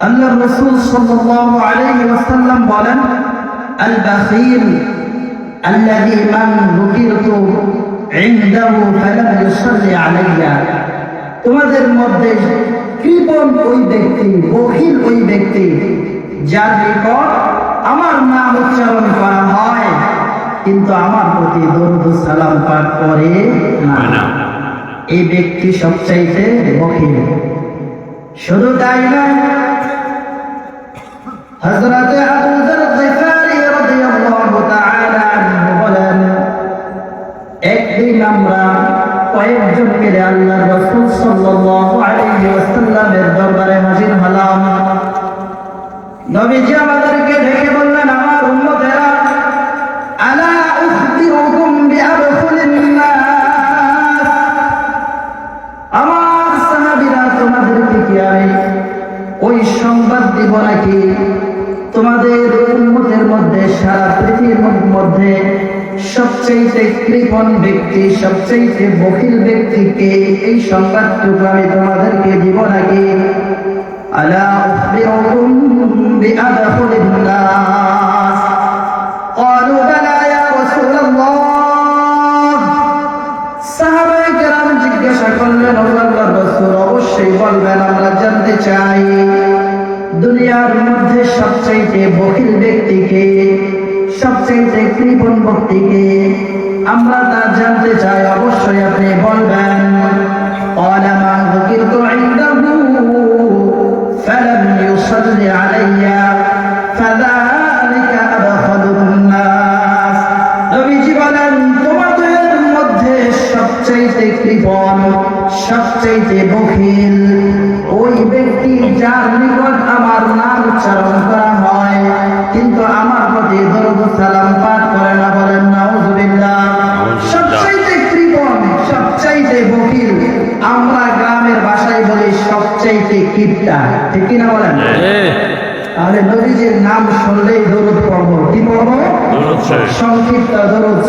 আল্লাহ রসুল সাল্লাল্লাহু আলাইহি ওয়াসাল্লাম বলেন আল বাখিল الذي من ذكرت عنده فلم يصلي علي তোমাদের মধ্যে কৃপণ ওই ব্যক্তি বখিল ওই ব্যক্তি যার নিকট আমার নাম উচ্চারণ করা হয় কিন্তু আমার প্রতি দরুদ সালাম পাঠ করে না হয় না এই ব্যক্তি সবচাইতে বখিল শুধু তাই নয় হযরত আবু যর গিফারি রাদিয়াল্লাহু তাআলা আনহু বলেন, একদিন আমরা কয়েকজন মিলে আল্লাহর রাসূল সাল্লাল্লাহু আলাইহি ওয়াসাল্লামের দরবারে হাজির হলাম। নবীজি আমাদেরকে ডেকে বললেন, আমার উম্মতেরা, আলা উখবিরুকুম বিআবখুলিন আমার সাহাবীরা তোমাদেরকে কি আমি ওই সংবাদ দিব নাকি? তোমাদের উন্মতের মধ্যে, সারা পৃথিবীর মধ্যে সবচেয়ে কৃপণ ব্যক্তি সবচেয়ে বকিল ব্যক্তিকে এই সংবাদটুকু আমি তোমাদেরকে দিব নাকি? জিজ্ঞাসা করলেন অবশ্যই বলবেন, আমরা জানতে চাই। দুনিয়ার মধ্যে সবচেয়ে বকিল ব্যক্তিকে সবচেয়ে কৃপণ ব্যক্তিকে আমরা তা জানতে চাই, অবশ্যই আপনি বলবেন সবচেয়ে বকিল, ওই ব্যক্তি যার নিকট আমার আমরা গ্রামের ভাষায় বলি সবচাইতে কিপটা। ঠিক কিনা বলেন? তাহলে নবীজির নাম শুনলেই দরুদ পড়ব। কি পড়ব? সংক্ষিপ্ত দরুদ